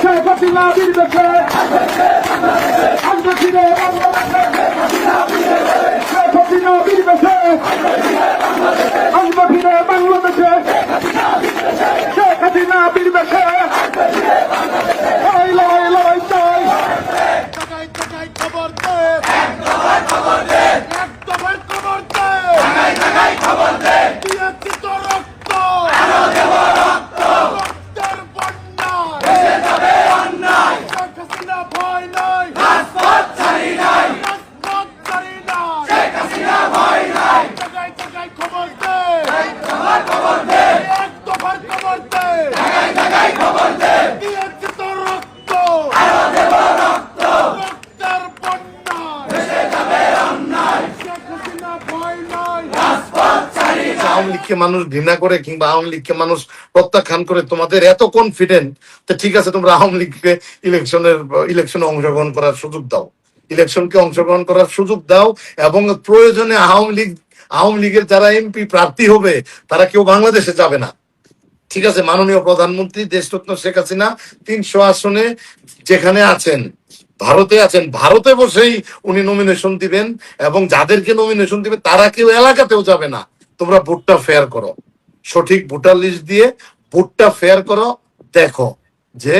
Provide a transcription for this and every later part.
শেখ হাসিনা বিরুদ্ধে আসবে ফিরে শেখ হাসিনা বিরুদ্ধে আওয়ামী লীগকে মানুষ ঘৃণা করে কিংবা আওয়ামী লীগকে মানুষ প্রত্যাখ্যান করে, তোমাদের এত কনফিডেন্ট তো ঠিক আছে, তোমরা আওয়ামী লীগকে ইলেকশনের, ইলেকশনে অংশগ্রহণ করার সুযোগ দাও। ইলেকশনকে অংশগ্রহণ করার সুযোগ দাও এবং প্রয়োজনে আওয়ামী লীগ, আওয়ামী লীগের যারা এমপি প্রার্থী হবে, তারা কেউ বাংলাদেশে যাবে না। ঠিক আছে, মাননীয় প্রধানমন্ত্রী দেশরত্ন শেখ হাসিনা তিনশো আসনে যেখানে আছেন, ভারতে আছেন, ভারতে বসেই উনি নমিনেশন দিবেন এবং যাদেরকে নমিনেশন দিবে, তারা কেউ এলাকাতেও যাবে না। তোমরা ভোটটা ফেয়ার করো। সঠিক ভোটার লিস্ট দিয়ে ভোটটা ফেয়ার করো। দেখো যে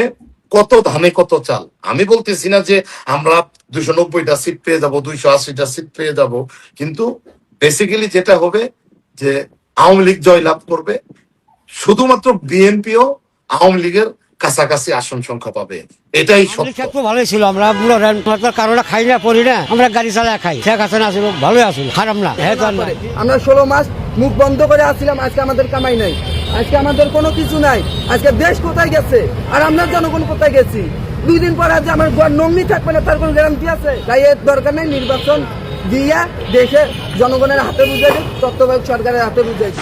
কত ধানে কত চাল। আমি বলতেছি না যে আমরা দুইশো নব্বইটা সিট পেয়ে যাব দুইশো আশিটা সিট পেয়ে যাব। কিন্তু বেসিক্যালি যেটা হবে যে আওয়ামী লীগ জয়লাভ করবে। শুধুমাত্র বিএনপিও আওয়ামী লীগের কাছাকাছি আসন সংখ্যা পাবে। এটাই আমাদের সত্য ভালোই ছিল আমরা বুড়ো কারোটা খাই না পড়ি না আমরা গাড়ি চালায় খাই। শেখ হাসিনা আসিল ভালোই আসিল খারাপ না হ্যাঁ। আমরা ষোলো মাস মুখ বন্ধ করে আসছিলাম আজকে আমাদের কামাই নাই আজকে আমাদের কোনো কিছু নাই আজকে দেশ কোথায় গেছে আর আমরা জনগণ কোথায় গেছি? দুই দিন পর আজ আমার ঘর নমনি থাকবে না তার কোনো গ্যারান্টি আছে? তাই এর দরকার নেই নির্বাচন দিয়া দেশে জনগণের হাতে বুঝাই তত্ত্বাবধায়ক সরকারের হাতে বুঝাই